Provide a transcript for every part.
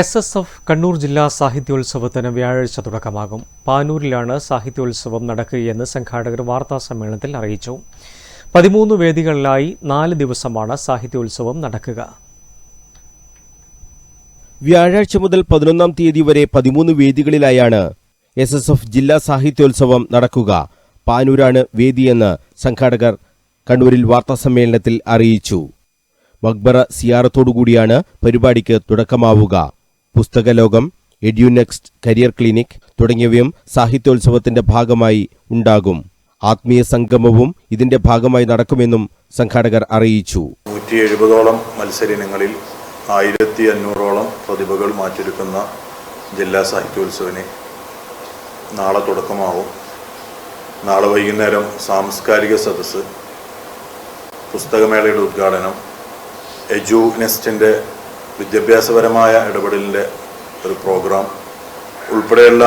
S S F Kannur ജില്ലാ സാഹിത്യോത്സവത്തിന് വ്യാഴാഴ്ച തുടക്കമാകും. പാനൂരിലാണ് സാഹിത്യോത്സവം നടക്കുകയെന്ന് സംഘാടകർ വാർത്താ സമ്മേളനത്തിൽ അറിയിച്ചു. പതിമൂന്ന് വേദികളിലായി നാല് ദിവസമാണ് സാഹിത്യോത്സവം നടക്കുക. വ്യാഴാഴ്ച മുതൽ പതിനൊന്നാം തീയതി വരെ പതിമൂന്ന് വേദികളിലായാണ് എസ് എസ് എഫ് ജില്ലാ സാഹിത്യോത്സവം നടക്കുക. പാനൂരാണ് വേദിയെന്ന് സംഘാടകർ കണ്ണൂരിൽ വാർത്താ സമ്മേളനത്തിൽ അറിയിച്ചു. മക്ബറ സിയാറത്തോടുകൂടിയാണ് പരിപാടിക്ക് തുടക്കമാവുക. പുസ്തകലോകം എഡ്യൂനെക്സ്റ്റ് കരിയർ ക്ലിനിക് തുടങ്ങിയവയും സാഹിത്യോത്സവത്തിന്റെ ഭാഗമായി ഉണ്ടാകും. ആത്മീയ സംഗമവും ഇതിന്റെ ഭാഗമായി നടക്കുമെന്നും സംഘാടകർ അറിയിച്ചു. നൂറ്റി എഴുപതോളം മത്സരിനങ്ങളിൽ ആയിരത്തി അഞ്ഞൂറോളം പ്രതിഭകൾ മാറ്റിരിക്കുന്ന ജില്ലാ സാഹിത്യോത്സവിന് നാളെ തുടക്കമാവും. നാളെ വൈകുന്നേരം സാംസ്കാരിക സദസ്സ് പുസ്തകമേളയുടെ ഉദ്ഘാടനം എജു നെസ്റ്റിന്റെ വിദ്യാഭ്യാസപരമായ ഇടപെടലിന്റെ ഒരു പ്രോഗ്രാം. ഉൾപ്പെടെയുള്ള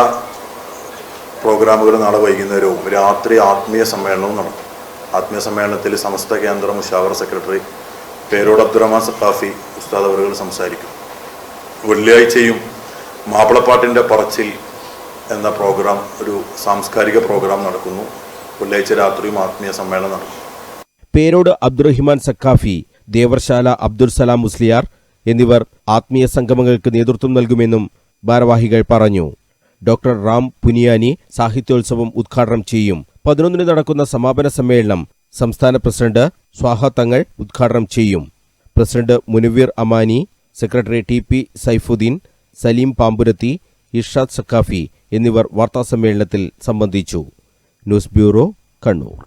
പ്രോഗ്രാമുകൾ നാളെ വൈകുന്നേരവും. രാത്രി ആത്മീയ സമ്മേളനവും നടക്കും. ആത്മീയ സമ്മേളനത്തിൽ സമസ്ത കേന്ദ്ര മുഷാവർ സെക്രട്ടറി പേരോട് അബ്ദുറഹ്മാൻ സഖാഫി ഉസ്താദ് അവറുകൾ സംസാരിക്കും. വെള്ളിയാഴ്ചയും മാപ്പിളപ്പാട്ടിന്റെ പറച്ചിൽ എന്ന പ്രോഗ്രാം ഒരു സാംസ്കാരിക പ്രോഗ്രാം നടക്കുന്നു. വെള്ളിയാഴ്ച രാത്രിയും ആത്മീയ സമ്മേളനം നടക്കും. പേരോട് അബ്ദുറഹിമാൻ സക്കാഫി ദേവർശാല അബ്ദുൽ സലാം മുസ്ലിയാർ എന്നിവർ ആത്മീയ സംഗമങ്ങൾക്ക് നേതൃത്വം നൽകുമെന്നും ഭാരവാഹികൾ പറഞ്ഞു. ഡോക്ടർ റാം പുനിയാനി സാഹിത്യോത്സവം ഉദ്ഘാടനം ചെയ്യും. പതിനൊന്നിന് നടക്കുന്ന സമാപന സമ്മേളനം സംസ്ഥാന പ്രസിഡന്റ് സ്വാഹ തങ്ങൾ ഉദ്ഘാടനം ചെയ്യും. President Munavir Amani secretary T P Saifuddin Saleem Pamburathi Irshad Sakhafi എന്നിവർ വാർത്താസമ്മേളനത്തിൽ സംബന്ധിച്ചു. News bureau Kannur.